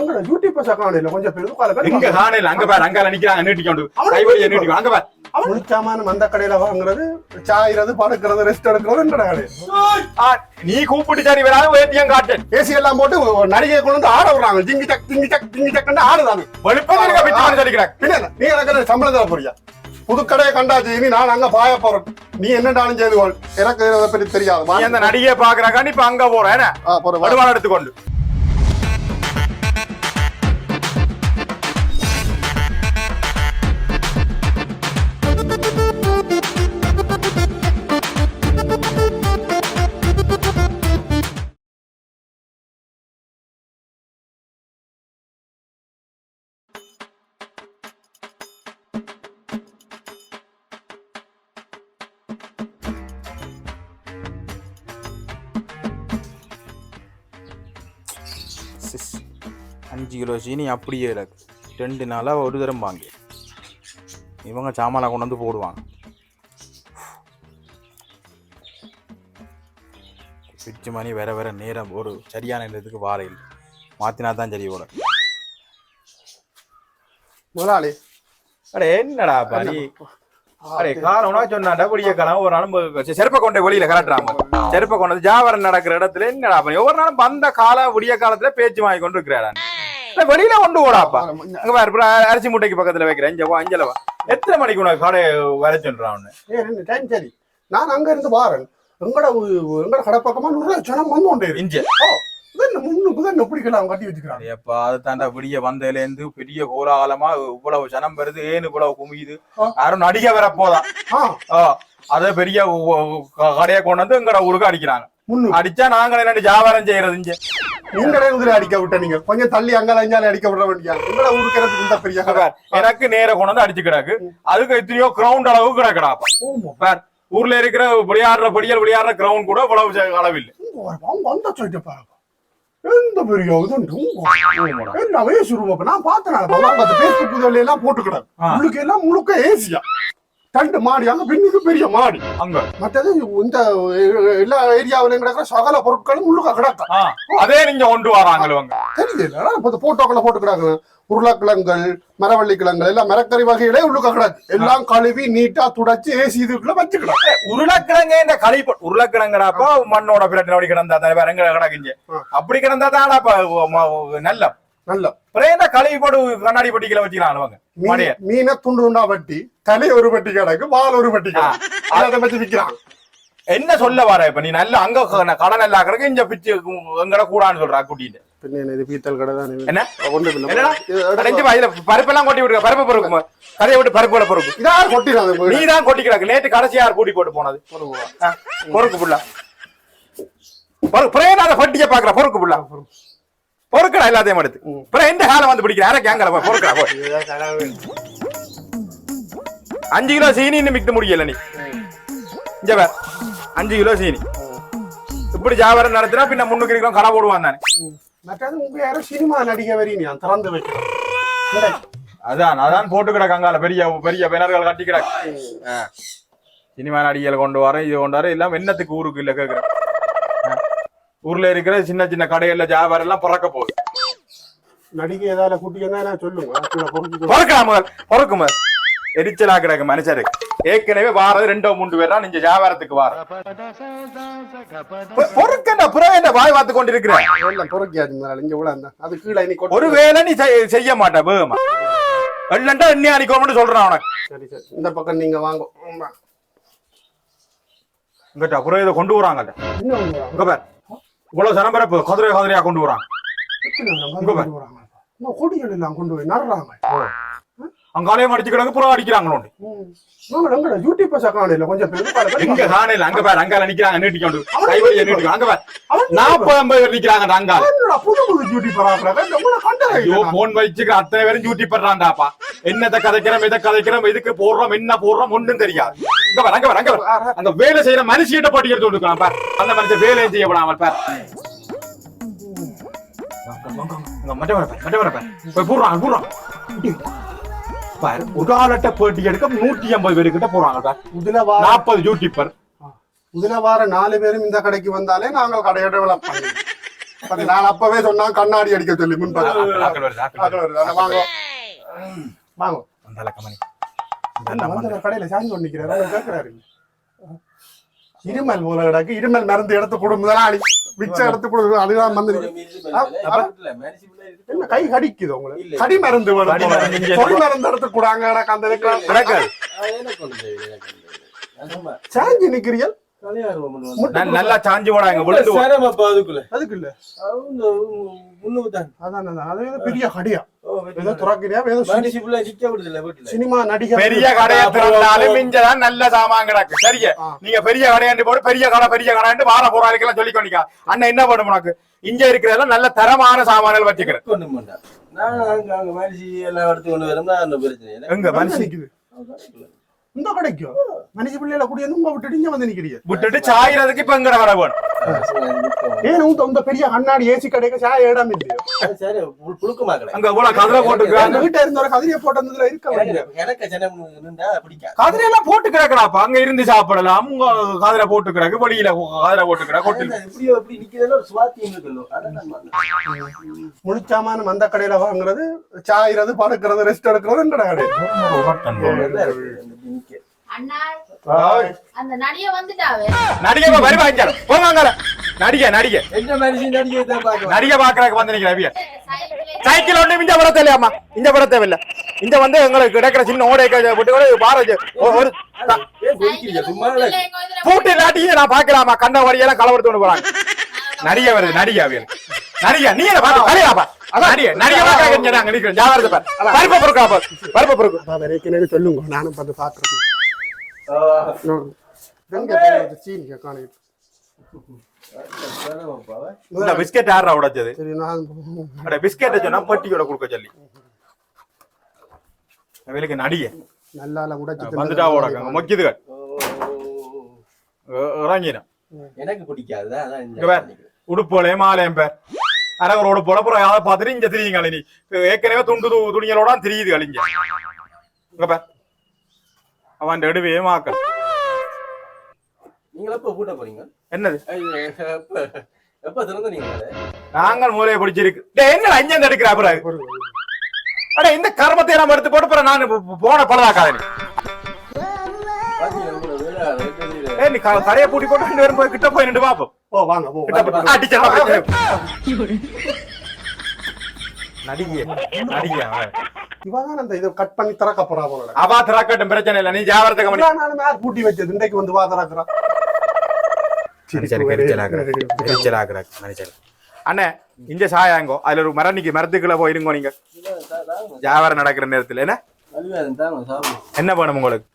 கொஞ்சம் பேர் உட்கார எங்க காணையில அங்க பாரு அங்கால நிக்கிறாங்க நீட்டிக்கொண்டு கைவழியை அங்க பாரு. முழுச்சாமான அந்த கடையில வாங்குறது சாயிறது படுக்கிறது ரெஸ்ட் எடுக்கிறது கடை நீ கூப்பிட்டு சரி வராது காட்டேன். ஏசி எல்லாம் போட்டு ஒரு நடிகை கொண்டு வந்து ஆட விடுறாங்க. ஜிங்கி சக் ஜிங்கி இருக்க பிச்சு சொல்லிக்கிறாங்க பின்ன என்ன? நீ எனக்கு தர போறியா? புது கடையை கண்டாச்சு இனி நான் அங்க பாய போறேன். நீ என்னடாலும் செய்து கொள்? எனக்கு இதை பத்தி தெரியாது. அந்த நடிகையை பாக்குறாங்க இப்ப அங்க போறேன் எடுத்துக்கொண்டு. கிலோ சீனி அப்படியே இருக்கு ரெண்டு நாளாக ஒரு தரம் வாங்கி. இவங்க சாமானை கொண்டு வந்து போடுவாங்க. பிச்சு மணி வேற வேற நேரம் ஒரு சரியான நேரத்துக்கு வார இல்லை. மாற்றினா தான் சரி போல முதலாளி அடே என்னடா பாரி? அடே காரணம்னா சொன்னாண்டா புடிய காலம் ஒரு நாளும் செருப்பை கொண்ட வெளியில கலட்டுறாங்க. செருப்பை கொண்டது ஜாவரம் நடக்கிற இடத்துல என்னடா பண்ணி ஒவ்வொரு நாளும் வந்த கால விடிய காலத்துல பேச்சு வாங்கி கொண்டு இருக்கிறாடா வெளியில கொண்டு போடாப்பா. அங்க பாரு அரிசி மூட்டைக்கு பக்கத்துல வைக்கிறேன். இங்க வா அஞ்சல வா. எத்தனை மணிக்கு உனக்கு கடை வர சொல்றான் டைம் சரி. நான் அங்க இருந்து வாரேன். எங்கட எங்கட கடை பக்கமா நூறு ஜனம் வந்து கொண்டே வந்ததுலேருந்து பெரிய கோலாகலமா இவ்வளவு ஜனம் வருது ஏன் இவ்வளவு குமியுது? யாரும் நடிகை வர போதா ஆ அத பெரிய கடையை கொண்டு வந்து எங்கட ஊருக்கு அடிக்கிறாங்க. அடிச்சா நாங்க என்ன வியாபாரம் செய்யறது இங்க. நீங்களே குதிரை அடிக்க விட்ட நீங்க? கொஞ்சம் தள்ளி அங்கால அஞ்சால அடிக்க விட வேண்டியா? எங்கட ஊருக்கு எனக்கு இந்த பெரிய எனக்கு நேர கொண்டு வந்து அடிச்சு கிடக்கு. அதுக்கு எத்தனையோ கிரவுண்ட் அளவு பார் ஊர்ல இருக்கிற விளையாடுற படியல் விளையாடுற கிரவுண்ட் கூட இவ்வளவு அளவில்லை. வந்த சொல்லிட்டு பாருங்க. எந்த பெரிய எல்லாமே சுருவம் நான் பார்த்தேன். அந்த பேஸ்புக் இதுல எல்லாம் போட்டுக்கிறாங்க ஆ. முழுக்க எல்லாம் முழுக்க ஏசியா. ரெண்டு மாடி அங்க பின்னுக்கு பெரிய மாடி. அங்க. மற்றது இந்த எல்லா ஏரியாவிலும் கிடக்கிற சகல பொருட்களும் முழுக்க கிடக்கும் அதே நீங்க கொண்டு வராங்களோ அங்க. தெரியல போட்டோக்களை போட்டுக்கிறாங்க. உருளைக்கிழங்குகள் மரவள்ளி கிழங்குகள் எல்லாம் மரக்கறி வகைகளே உள்ளுக்க கிடக்கு. எல்லாம் கழுவி நீட்டா துடைச்சு ஏசி இதுக்குள்ள வச்சுக்கிறாங்க உருளைக்கிழங்கு இந்த களி உருளைக்கிழங்குடாப்பா மண்ணோட பிரச்சனை அப்படி கிடந்தா தானே வேற எங்க கிடக்குங்க. அப்படி கிடந்தா தானப்பா நல்ல நல்ல. களி போட்டு கண்ணாடி பட்டிக்கல வச்சுக்கிறாங்க அவங்க மீன் துண்டு துண்டா வட்டி தலை ஒரு வட்டி கிடக்கு வால் ஒரு கிடக்கு. அதை வச்சு விக்கிறான். என்ன சொல்ல வர இப்ப? நீ நல்ல அங்க க- கடை நல்லா கிடக்கு இங்க பிச்சு எங்கட கூடான்னு சொல்றா குட்டிட்டு என்ன பருப்பெல்லாம் கொட்டி விடுங்க. பருப்பு பொறுக்குமா கதையை விட்டு பருப்புல பொறுக்கு. இதார் கொட்டிடுறாங்க நீ தான் கொட்டி கிடக்கு. நேற்று கடைசி யார் கூட்டி போட்டு போனது? பொறுக்கு புள்ள. அதை பட்டிய பாக்குற பொறுக்கு புள்ள. பொறுக்கடா எல்லாத்தையும் எடுத்து. அப்புறம் எந்த காலம் வந்து பிடிக்கிற? யாரை கேங்கல போய் பொறுக்கடா போய்? அஞ்சு கிலோ சீனி இன்னும் விற்க முடியல நீ. இங்க வே அஞ்சு கிலோ சீனி. இப்படி வியாபாரம் நடத்தினா பின்ன முன்னுக்கு இருக்கிறோம் கடை போடுவான் தானே. மற்றது உங்க யாரும் சினிமா நடிகை வரி நான் திறந்து வைக்கிறேன் அதான் அதான் போட்டு கிடக்கு அங்கால. பெரிய பெரிய பேனர்கள் கட்டி கிடக்கு. சினிமா நடிகைகள் கொண்டு வர இது கொண்டு வர எல்லாம் என்னத்துக்கு ஊருக்கு இல்ல கேக்குறேன். ஆ. ஊர்ல இருக்கிற சின்ன சின்ன கடைகள்ல வியாபாரம் எல்லாம் பிறக்க போகுது. நடிகை ஏதாவது கூட்டி நான் சொல்லுங்க. பொறுக்கலாம் முதல். பொறுக்கு முதல். எரிச்சலா கிடக்கு மனுஷருக்கு ஏற்கனவே வாரது ரெண்டோ மூன்று பேர் தான் நீங்க வியாபாரத்துக்கு வார பொறுக்கண்ட புறம் என்ன வாய் பார்த்து கொண்டிருக்கிறேன் எல்லாம் பொறுக்கியாது முதலாளி, இங்க உள்ள அது கீழே நீ கொட்டு. ஒரு வேலை நீ செய்- செய்ய மாட்ட வேகமா. வெள்ளண்டா எண்ணெய் அடிக்கணும்னு சொல்றான் உனக்கு சரி சரி. இந்த பக்கம் நீங்க வாங்க. ஆமா. இங்கிட்ட அப்புறம் இதை கொண்டு வராங்கல்ல இன்னும். இங்க பார். இவ்வளவு சனம்பரப்பு குதிரை குதிரையா கொண்டு. இன்னும் கொடிகள் எல்லாம் கொண்டு போய் நடுறாங்க. அங்காலையும் அடிச்சு கிடக்கு புறம் அடிக்கிறாங்களோ ம். நாங்க எங்கட? யூடியூப் அக்கௌண்ட் இல்ல கொஞ்சம் எங்க காணையில அங்க பாரு அங்கால நிக்கிறாங்க நீட்டிக்கொண்டு அவன் கைவழியை நீட்டிக்கொண்டு அங்க பாரு. அவன் நாற்பது ஐம்பது பேர் நிக்கிறாங்க அங்கால. புது புது யூடியூப் போன் வச்சுக்கிற அத்தனை பேரும் டியூட்டி பண்றான்டாப்பா. என்னத்தை கதைக்கிறோம் எதை கதைக்கிறோம் இதுக்கு போடுறோம் என்ன போடுறோம் ஒண்ணும் தெரியாது. இங்க பாரு அங்க பாரு அங்க பாரு அந்த வேலை செய்யற மனுஷியிட்ட போட்டி எடுத்து கொடுக்கலாம் பார் அந்த மனுஷன் வேலையை செய்ய விடாமல் பார் வர வர ஒரு ஆளட்ட போட்டி எடுக்க நூத்தி ஐம்பது பேரு கிட்ட போறாங்க வார நாற்பது யூடியூபர் இதுல வார நாலு பேரும் இந்த கடைக்கு வந்தாலே நாங்கள் கடையோட விளப்போம் நான் அப்பவே சொன்னா கண்ணாடி அடிக்க சொல்லி முன்பு ஆக்கள் வருது, ஆக்கள் வருது. வாங்க வாங்க கடையில சாஞ்சி கொண்டு நிக்கிறாரு அவர் கேட்கிறாரு இருமல் போல கிடக்கு இருமல் மருந்து எடுத்து கொடு முதலாளி. மிச்ச எடுத்து கொடு அதுதான் வந்து கை கடிக்குது உங்களுக்கு கடி மருந்து போல. மருந்து. எடுத்து கூடாங்க எனக்கு அந்த. சாஞ்சி நிக்கிறீர்கள்? நல்லா சாஞ்சு போடாங்க விழுந்து அதான். அது பெரிய கடியா. ஏதோ துறக்கிறியா? ஏதோ சினி- சினிமா நடிகர் பெரிய கடையை திறந்தாலும் மிஞ்சதான் நல்ல சாமான் கிடக்கு. சரியா. நீங்க பெரிய கடையாண்டு போட்டு பெரிய கடை பெரிய கடையாண்டு வார போறாளுக்கெல்லாம் சொல்லி கொண்டிக்கா அண்ணன் என்ன பண்ணும் உனக்கு? இங்க இருக்கிறதெல்லாம் நல்ல தரமான சாமான்கள் வச்சுக்கிறேன். எங்க மனுஷன் நிக்குது. இந்த கடைக்கும் மனுஷ பிள்ளைல கூடிய உங்க விட்டுட்டு இங்க வந்து நிக்கிறீங்க விட்டுட்டு சாயிறதுக்கு இப்ப எங்கட கடை வேணும் ஏன் உங்க பெரிய கண்ணாடி ஏசி கடைக்கு சாய இடம் இல்லையோ அங்க இவ்வளவு கதிரை போட்டுக்கிறாங்க அந்த வீட்டை இருந்த ஒரு கதிரியை போட்டதுல இருக்க கதிரை எல்லாம் போட்டு கிடக்குறாப்பா அங்க இருந்து சாப்பிடலாம் உங்க கதிரை போட்டு கிடக்கு வெளியில கதிரை போட்டு கிடக்கு முழிச்சாமான மந்த கடையில வாங்குறது சாயிறது படுக்கிறது ரெஸ்ட் எடுக்கிறது எங்கட கடை நடிக நடிகை நடிகை நடிகை. பாக்குறதுக்கு வந்து நிக்கிறேன் சைக்கிளே சைக்கிள் ஒண்ணு இந்த படம் தேவையாமா இந்த படம் தேவையில்ல இந்த வந்து எங்களுக்கு கிடைக்கிற சின்ன ஓடை போட்டு கூட ஒரு பூட்டு நான் பாக்கலாமா கண்ண வரியெல்லாம் கலவரத்து கொண்டு போறாங்க. நடிகை வருது நடிகை அவியல். நடிகை நீ என்ன பாத்து வரைக்கும் சொல்லுங்க. நானும் பார்த்து பாக்குறேன் இந்த பிஸ்கெட் யாரா உடைச்சது? சரி நான் அட பிஸ்கெட்டை சொன்னா பட்டியோட கொடுக்க சொல்லி. நடிகை. உடைச்சு வந்துட்டா ஓடங்க மொக்கிதுகள் இறங்கிடும். எனக்கு பிடிக்காது அதான் இங்க பார். உடுப்போலே மாலையம் பேர். யாரை பார்த்துட்டு இங்க திரியுங்க நீ. ஏற்கனவே துண்டு துணிகளோட திரியுது கழிஞ்ச. இங்க பார். அவன் எடுவே மாக்கள் நீங்க எப்ப கூட்ட போறீங்க என்னது ஐயோ, எப்ப திறந்த நீங்க நாங்கள் மூலையை பிடிச்சிருக்கு டேய் என்ன அஞ்சு எடுக்கிற அப்புறம் அட இந்த கர்மத்தை நம்ம எடுத்து போட்டு அப்புறம் நான் போன பழதாக்காத. ஏய், நீ க- கடையை பூட்டி போட்டு ரெண்டு பேரும் போய் கிட்ட போய் நின்று பாப்போம் ஓ வாங்க போ கிட்ட போய் அடிச்சா நடிகை நடிகை அவன். இவதான் அந்த இதை கட் பண்ணி திறக்க போறா போல அவா திராக்கட்டும் பிரச்சனை இல்லை. நீ கவனி. நானும் யார் பூட்டி வச்சது. இன்றைக்கு வந்து வா திறக்கிறா. அண்ணே இங்க சாயாங்கோ அதுல ஒரு மரம் நிக்கி. மரத்துக்குள்ள போயிருங்கோ நீங்க. வியாபாரம் நடக்கிற நேரத்துல. என்ன. என்ன வேணும் உங்களுக்கு?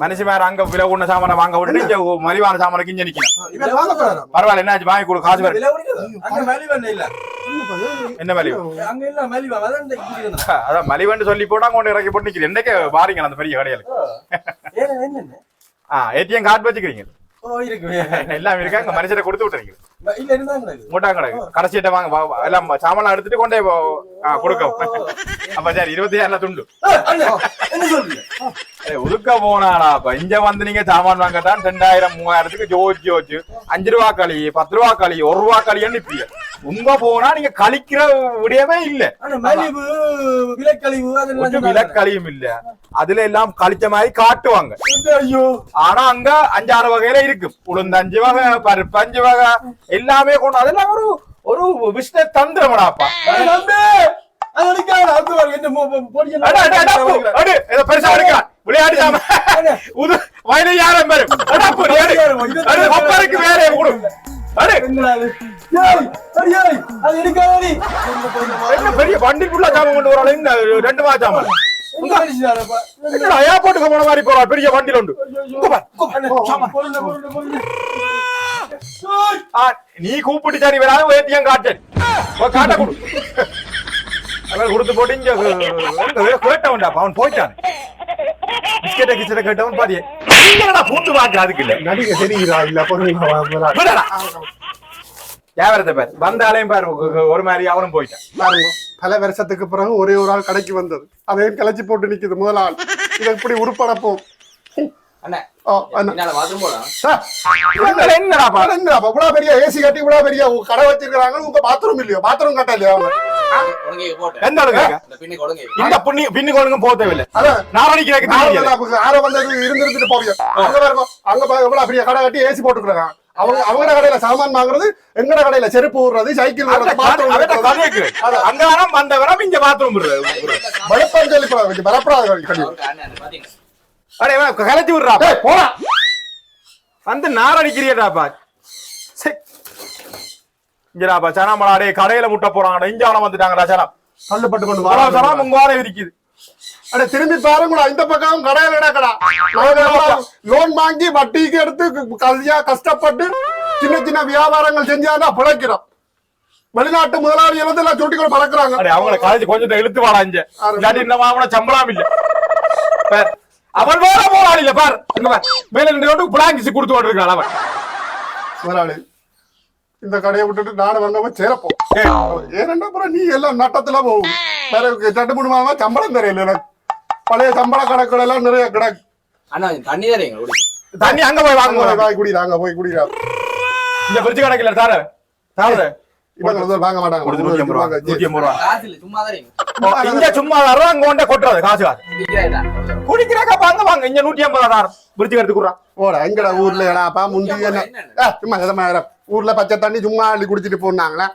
மனுஷ மேல அங்க விலை உண்ண சாமான வாங்க விட்டு மலிவான சாமானுக்கு இங்க நிக்கணும் பரவாயில்ல என்னாச்சு வாங்கி கொடு காசு வேறு விலை குடிக்குதா? அங்க மலிவான இல்ல. என்ன மலிவு அங்க இல்ல மலிவா. அதான் மலிவன்னு சொல்லி போட்டா கொண்டு இறக்கி போட்டு நிக்கிறேன் என்னைக்கு வாரீங்க அந்த பெரிய கடையில ஏடிஎம் கார்டு வச்சுக்கிறீங்க. எல்லாம் இருக்கா? அங்க மனுஷரை கொடுத்து விட்டுறீங்க. இல்ல, இருந்தாங்க எனக்கு. மூட்டா கிடக்கு கடைசிட்ட வாங்க எல்லாம் சாமான் எடுத்துட்டு கொண்டே கொடுக்க. அப்ப சரி இருபத்தி ஏழுல துண்டு உருக்க போனாடா அப்ப. இங்க வந்து நீங்க சாமான் வாங்கத்தான் ரெண்டாயிரம் மூவாயிரத்துக்கு ஜோச்சு ஜோச்சு அஞ்சு ரூபா களி பத்து ரூபா களி ஒரு ரூபா களின்னு நிப்பீங்க உங்க போனா நீங்க கழிக்கிற விடயமே இல்ல. மலிவு, விலைக்கழிவு. விலக்கழியும் இல்ல. அதுல எல்லாம் கழிச்ச மாதிரி காட்டுவாங்க. ஐயோ? ஆனா அங்க அஞ்சாறு வகையில இருக்கு உளுந்து அஞ்சு வகை பருப்பு அஞ்சு வகை எல்லாமே கொண்டு அதெல்லாம் ஒரு ஒரு பிசினஸ் தந்திரமடாப்பா. அண்ணா, என்ன மோ- மோ- பாரு. என்னடா பெரிய வண்டிக்குள்ள சாமான் கொண்டு வராளே, இந்த ரெண்டு. எங்க அடிச்சுட்டாரப்பா? என்னடா, ஏர்போர்ட்டுக்கு போன மாதிரி போறா, பெரிய வண்டியில உண்டு. பாரு. பொருள், பொருள், பொருள். நீ கூப்பிட்டு சரி வராது ஏடிஎம் காட்டு போய் காட்ட கொடு அவன் கொடுத்து போட்டு இங்க அஹ், கேட்டவன்டா அவன் போயிட்டான் பிஸ்கெட்டை கிச்சட்டை கேட்டவன் பாதியே நீங்களா பூத்து பாக்குற அதுக்கு இல்ல நடிகை தெரியுதா இல்ல. விடடா. வியாபாரத்தை பாரு. வந்தாலையும் பாரு ஒரு மாதிரி அவனும் போயிட்டான். பாருங்க பல வருஷத்துக்கு பிறகு ஒரே ஒரு ஆள் கடைக்கு வந்தது. அதையும் கலைச்சு போட்டு நிக்குது முதல் ஆள். இதை இப்படி உருப்படப்போம். பெரிய ஏசி கட்டி இவ்வளவு பெரிய கடை வச்சிருக்காங்க உங்க பாத்ரூம் இல்லையோ? பாத்ரூம் கட்ட இல்லையா? இந்த இந்த பின்னி ஒழுங்கும் போக தேவையில்லை. தெரியல நாலு ஆற வந்து இருந்து இருந்துட்டு போவியா? அங்க பாருங்க அங்க எவ்வளவு பெரிய கடை கட்டி ஏசி போட்டுக்கிறாங்க. அவங்க அவங்க கடையில சாமான் வாங்குறது எங்கட கடையில செருப்பு விடுறது சைக்கிள் விடுறது பாத்ரூம் அதான். அங்க வரம் வந்த வரம் இங்க பாத்ரூம் பயப்பம் சொல்லி போ- கொஞ்சம் பயப்படாத கடி அவருக்கு அண்ணன் பாத்தீங்க அடே இவன் கலத்தி விடுறா போடா. வந்து நாரடிக்கிறியடாப்பா இங்கடாப்பா சனாமலா அடே கடையில முட்டை போறாங்கடா இஞ்சாவன வந்துட்டாங்கடா சனம். தள்ளுப்பட்டு கொண்டு சனம் உங்க வாரம் இருக்குது அட திரும்பி பாருங்களா இந்த பக்கம் கடையில கிடக்கடா லோன் வாங்கி வட்டிக்கு எடுத்து கல்வியா கஷ்டப்பட்டு சின்ன சின்ன வியாபாரங்கள் செஞ்சாதான் பிழைக்கிறோம். வெளிநாட்டு முதலாளி எல்லாம் சுட்டி கொண்டு பறக்குறாங்க அவங்கள காலேஜ் கொஞ்சம் இழுத்து வாடா இங்க. இல்லாட்டி மாவன சம்பளம் இல்ல. அவன் வேற போறான் இல்ல பார். மேல நின்று கொண்டு பிளாங்கிச்சு கொடுத்து கொண்டிருக்கான் அவன். முதலாளி இந்த கடையை விட்டுட்டு நானும் வந்தவ சேரப்போம் ஏனண்டா அப்புறம் நீ எல்லாம் நட்டத்துல போகும். ரெண்டு மூணு மாதமா சம்பளம் தெரியல எனக்கு. பழைய சம்பள கணக்குகள் எல்லாம் நிறைய கிடக்கு அண்ணா தண்ணி தரீங்க குடி தண்ணி அங்க போய் வாங்க போய் வாங்கி. குடிடா அங்க போய் குடிடா. இந்த பிரிட்ஜ் கணக்குல தாரு. தாரு. வந்து வாங்க மாட்டாங்க. இல்ல இங்க சும்மா வர்றோம் அங்க கொண்ட கொட்டுறது. காசு காசு. குடிக்கிறாக்க வாங்க வாங்க. இங்க நூத்தி ஐம்பது தாரம் பிரிட்ஜ் போடா எங்கடா ஊர்ல ஏடாப்பா முந்தி சும்மா. ஊர்ல பச்சை தண்ணி சும்மா அள்ளி குடிச்சிட்டு போனாங்களே?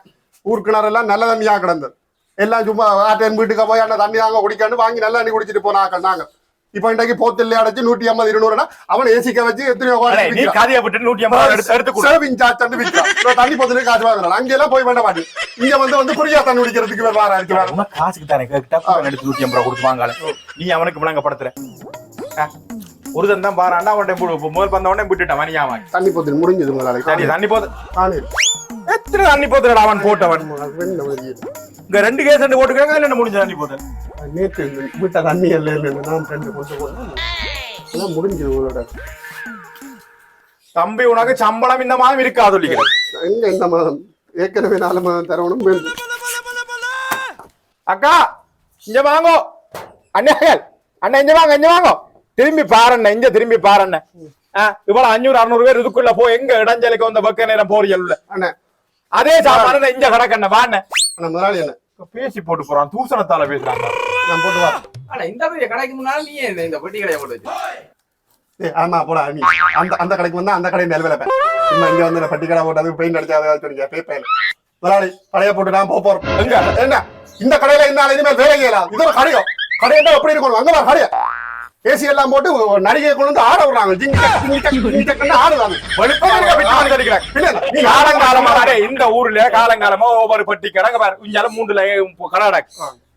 ஊர் கிணறெல்லாம் நல்ல தண்ணியா கிடந்தது. எல்லாம் சும்மா ஆட்டன் வீட்டுக்கு போய் அந்த தண்ணி தாங்க குடிக்காண்டு வாங்கி நல்ல தண்ணி குடிச்சிட்டு போனாங்க நாங்க. இப்ப இன்றைக்கு போத்தில்ல அடைச்சு நூத்தி ஐம்பது இருநூறுனா அவன் ஏசிக்க வச்சு எத்தனையோ கதையை விட்டு நூத்தி ஐம்பது சர்விங் சார்ஜ் விற்கிறான் தண்ணி போத்துல காசு வாங்குறான். அங்க எல்லாம் போய் வேண்ட மாட்டேன் இங்க வந்து வந்து குறியா தண்ணி குடிக்கிறதுக்கு வேற வாரம் இருக்கு வேற. உனக்கு காசுக்கு தானே எடுத்து நூத்தி ஐம்பது ரூபா கொடுத்து வாங்கால நீ அவனுக்கு விளங்கப்படுத்துற ஆ, ஒரு தன் தான் பாராண்டா அவன் முதல் பந்த உடனே விட்டுட்டான் மணியாமா தண்ணி போத்துல முடிஞ்சது முதலாளி சரி தண்ணி போது காணி எத்தனை தண்ணி போத்துறடா அவன் போட்டவன் இங்க ரெண்டு கேஸ் ரெண்டு போட்டுக்கிறாங்க என்ன முடிஞ்ச தண்ணி போது நேற்று வீட்டை தண்ணி இல்லை இல்லைன்னு நான் ரெண்டு அதான் முடிஞ்சது உங்களோட. தம்பி உனக்கு சம்பளம் இந்த மாதிரி இருக்காது எங்க இந்த மாதம். ஏற்கனவே நாலு மாதம் தரவணும் வேண்டும் அக்கா இங்க வாங்கோ. அண்ணன் அண்ணன் இங்க வாங்க இங்க வாங்கோ. திரும்பி பாருண்ண இங்க திரும்பி பாருண்ண இவ்வளவு அஞ்சூறு அறுநூறு பேர் இதுக்குள்ள போ எங்க இடைஞ்சலுக்கு வந்த பக்க நேரம் போறீங்கல்ல அண்ணே அதே சாப்பாடு இங்க கிடக்கண்ண வாண்ண முதலாளி என்ன பேசி போட்டு போறான். தூசணத்தால பேசுறாங்க நான் போட்டு வா. ஆனா இந்த பெரிய கடைக்கு முன்னால நீ இந்த பெட்டி கடையை போட்டு வச்சு? ஆமா போடா நீ அந்த அந்த கடைக்கு வந்தா அந்த கடை நிலவில பே சும்மா இங்க வந்து பட்டி கடை போட்டு பெயிண்ட் அடிச்சு அதை சொன்னீங்க பேப்பேன் முதலாளி கடையை போட்டு நான் போக போறோம் எங்க? என்ன இந்த கடையில இந்த நாள் இனிமேல் வேலை செய்யலாம் இது ஒரு கடையோ. கடையா எப்படி இருக்கணும்? அங்க வா கடையா. ஏசி எல்லாம் போட்டு நடிகை கொண்டு வந்து ஆட விடுறாங்க. டேய், இந்த ஊர்ல காலங்காலமா ஒவ்வொரு பட்டி கிடக்கு பாரு. இங்கால மூண்டுல கடை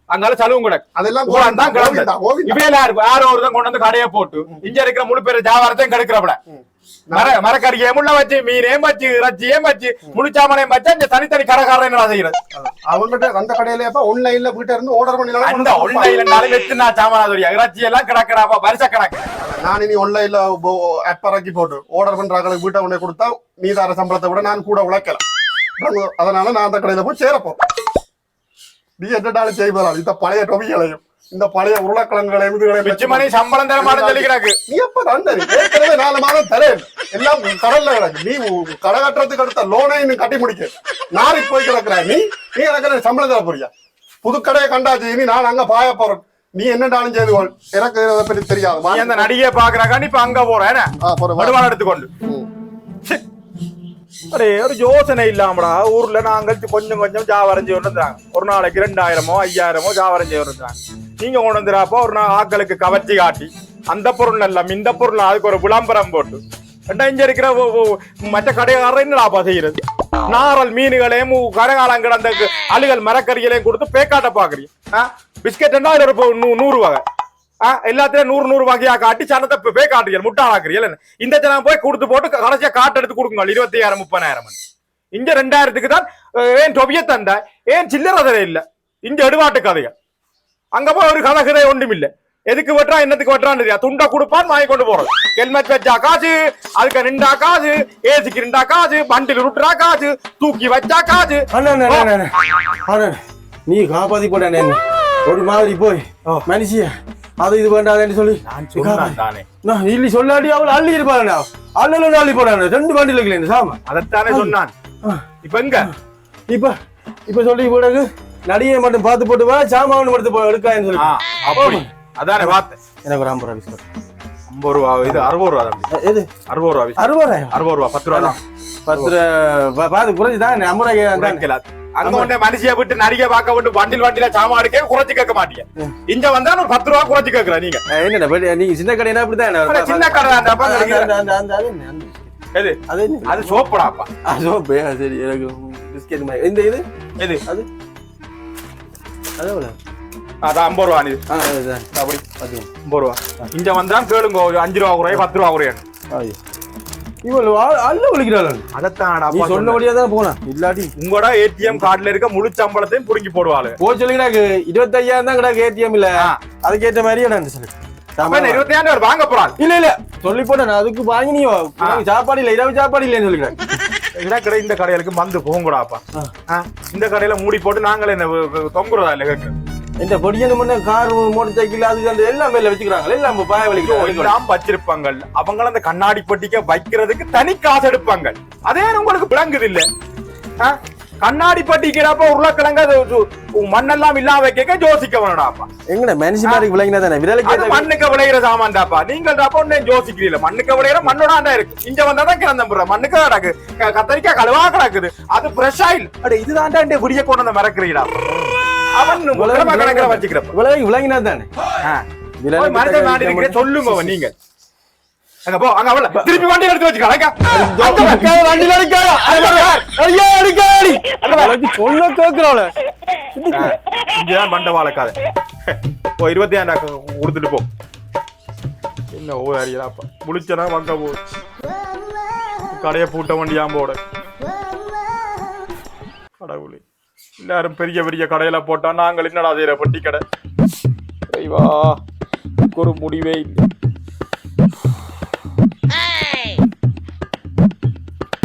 அங்கால சலுவும் கிடக்கு. அதெல்லாம் தான் கிடக்கு. இவையில யாரோ? ஒருத்தன் கொண்டு வந்து கடையை போட்டு. இங்க இருக்கிற முழு பேர் ஜாவாரத்தையும் கெடுக்கிறப்பட மர மரக்கறியை முள்ள வச்சு மீனையும் வச்சு இறைச்சியும் வச்சு முழுச்சாமனையும் வச்சு அந்த தனித்தனி கடைக்காரன் என்ன செய்யறது? அவங்ககிட்ட அந்த கடையில அப்ப ஒன்லைன்ல வீட்டை இருந்து ஆர்டர் பண்ணி அந்த ஒன்லைன்ல வச்சு நான் சாமான் இறைச்சி எல்லாம் கிடக்குறாப்பா வருஷ கணக்கு நான் இனி ஒன்லைன்ல ஆப் இறக்கி போட்டு ஆர்டர் பண்றாங்களுக்கு வீட்டை கொண்டு கொடுத்தா நீ தர சம்பளத்தை விட நான் கூட உழைக்கலாம் அதனால நான் அந்த கடையில போய் சேரப்போம் நீ என்னடாலும் செய்வதால் இந்த பழைய டொபிகளையும். இந்த பழைய உருளைக்கிழங்குகளையும் இதுகளையும் மிச்ச மணி சம்பளம் தர மாட்டேன்னு சொல்லி கிடக்கு நீ எப்ப ஏற்கனவே நாலு மாதம் தரேன். எல்லாம் கடல்ல கிடக்கு. நீ கடை கட்டுறதுக்கு அடுத்த லோனை நீ கட்டி முடிக்க. நாரி போய் கிடக்குற. நீ நீ எனக்கு சம்பளம் தர போறியா? புது கடையை கண்டாச்சு. இனி நான் அங்க பாய போறேன். நீ என்னடாலும் செய்து கொள். எனக்கு இதை பற்றி தெரியாது. அந்த நடிகையை பாக்குறாக்கா இப்ப அங்க போறேன். வருமானம் எடுத்துக்கொண்டு. அரே ஒரு யோசனை இல்லாமடா. ஊர்ல நாங்கள் கொஞ்சம் கொஞ்சம் ஜாவரம் செய்ய இருந்தாங்க ஒரு நாளைக்கு ரெண்டாயிரமோ ஐயாயிரமோ ஜாவரம் செய்ய இருந்தாங்க நீங்க கொண்டு வந்துடாப்போ ஒரு நாள் ஆக்களுக்கு கவர்ச்சி காட்டி அந்த பொருள் எல்லாம் இந்த பொருள் அதுக்கு ஒரு விளம்பரம் போட்டு. ரெண்டா இங்க இருக்கிற மற்ற கடைக்காரர் என்னடாப்பா செய்யறது? நாரல் மீன்களையும் கரகாலம் கிடந்த அழுகல் மரக்கறிகளையும் கொடுத்து பேக்காட்ட பாக்குறீங்க. பிஸ்கெட் என்ன அதுல நூறு வகை. ஆ, எல்லாத்தையும் நூறு நூறு வகையா காட்டி சனத்தை பே- காட்டுறீங்க முட்டாளாக்குறீங்க இந்த ஜனம் போய் கொடுத்து போட்டு கடைசியா காட்டு எடுத்து கொடுக்குங்க இருபத்தி ஆயிரம் முப்பதாயிரம் இங்க ரெண்டாயிரத்துக்கு தான் ஏன் டொபிய தந்த ஏன் சில்லறை தர இல்ல? இங்க எடுவாட்டு கதைகள். அங்க போய் ஒரு கதை கதை ஒன்றும் இல்ல எதுக்கு வெட்டுறா என்னத்துக்கு வெட்டுறான்னு தெரியா துண்டை கொடுப்பான் வாங்கி கொண்டு போறது ஹெல்மெட் வச்சா காசு அதுக்கு ரெண்டா காசு ஏசிக்கு ரெண்டா காசு வண்டியில் விட்டுறா காசு தூக்கி வச்சா காசு. நீ காப்பாத்தி போட்ட என்ன? ஒரு மாதிரி போய் மனுஷிய அது இது வேண்டாதுன்னு சொல்லி. நான் இல்லி சொல்லாடி அவள் அள்ளி இருப்பாங்க அள்ளல அள்ளி போறாங்க ரெண்டு வண்டியில் இருக்கல சாமா. அதைத்தானே சொன்னான். இப்ப எங்க? இப்ப இப்ப சொல்லி பிறகு நடிகை மட்டும் பார்த்து போட்டு வா சாமான் போ- எடுக்காதுன்னு சொல்லி. அப்படி. அதானே பார்த்தேன். எனக்கு ஒரு ஐம்பது ரூபா டிஸ்கவுண்ட். ஐம்பது ரூபா இது அறுபது ரூபா எது? அறுபது ரூபா விஸ். அறுபதாயிரம் அறுபது ரூபா பத்து ரூபா தான். பத்து ரூபா. பார்த்து குறைஞ்சி தான் ஐம்பது ரூபாய்க்கு. அங்க உடனே மனுஷிய விட்டு நடிகை பார்க்க விட்டு வண்டில் வண்டியில சாமான் எடுக்க குறைச்சு கேட்க மாட்டீங்க இங்க வந்தா ஒரு பத்து ரூபா குறைச்சு கேட்கற நீங்க. என்னடா பட் நீங்க சின்ன கடைனா அப்படிதான்? சின்ன கடை அந்த- என்ன? எது? அது என்ன? சோப்புடாப்பா. அது சரி எனக்கு பிஸ்கெட் மாதிரி. இந்த இது? எது? அது? அது அதான் ஐம்பது ரூபா அதுதான் அப்படி ஐம்பது ரூபா இங்க வந்தா கேளுங்க ஒரு அஞ்சு ரூபா குறைய பத்து ரூபா குறைய ஆள் அல்ல விളിக்கிறாள் அதைத்தான்டா நீ அப்பா சொன்னேன். சொன்னபடியா தான் போனா இல்லாட்டி உங்களோட ஏடிஎம் கார்டுல இருக்க முழு சம்பளத்தையும் புடுங்கி போடுவாளு போ சொல்லி கிடாக்கு இருபத்தையாயிரம் தான் கிடாக்கு ஏடிஎம் இல்ல. அதுக்கேற்ற மாதிரி நான் சொல்லு இருபத்தி ஆண்டு வாங்க போறாள் இல்ல இல்ல சொல்லி போட்டேன் அதுக்கு வாங்கி நீ சாப்பாடு இல்ல இரவு சாப்பாடு இல்லைன்னு சொல்லிக்கிறேன் இதா கடை இந்த கடைகளுக்கு மந்து போங்கடாப்பா. இந்த கடையில மூடி போட்டு நாங்களே என்ன தொங்குறதா இல்ல கேக்கு. இந்த பொடியனு முன்ன கார் மோட்டர் சைக்கிள் அது இது எல்லாம் மேல வச்சுக்கிறாங்க. எல்லாம் பாய வலிக்கிறாங்க எல்லாம் வச்சிருப்பாங்க அவங்க அந்த கண்ணாடி பெட்டிக்க வைக்கிறதுக்கு தனி காசு எடுப்பாங்க அதே உங்களுக்கு விளங்குது இல்ல? கண்ணாடி பட்டிக்கிறப்ப உருளைக்கிழங்க அது சு- மண்ணெல்லாம் இல்லாம வைக்க யோசிக்க வேணுடாப்பா எங்கட மனுஷி மாதிரி விளங்கினா தானே? விரலுக்கு மண்ணுக்கு விளையிற சாமான்டாப்பா. நீங்கள் தாப்பா ஒன்னே யோசிக்கிறீல மண்ணுக்கு விளையிற மண்ணோட இருக்கு. இங்க வந்தாதான் கிடந்த மண்ணுக்கு கிடக்கு. கத்தரிக்காய் கழுவா கிடக்குது. அது ஃப்ரெஷ் ஆயில் அட இதுதான்டா இந்த விடிய கொண்டு வந்து மறக்கிறீடா அவன் உலக கணக்கில் வச்சுக்கிறப்ப. விலகி விளங்கினா தானே? மனுஷன் சொல்லுங்க நீங்க. அங்க போ அங்க அவள திருப்பி வண்டி எடுத்து வச்சுக்க. வண்டியில அடிக்காத ஐயா அடிக்காடி சொல்ல கேக்குறாள். இங்கதான் பண்ட வாழக்காத. போ இருபத்தி ஆண்டா கொடுத்துட்டு போ. என்ன ஓ அறியலாப்பா முழிச்சனா வாங்க போ கடையை பூட்ட வண்டியாம் போட. கடவுளே. எல்லாரும் பெரிய பெரிய கடையில போட்டா நாங்கள் என்னடா செய்யற? பட்டி கடை. ஐவா ஒரு முடிவே இல்லை.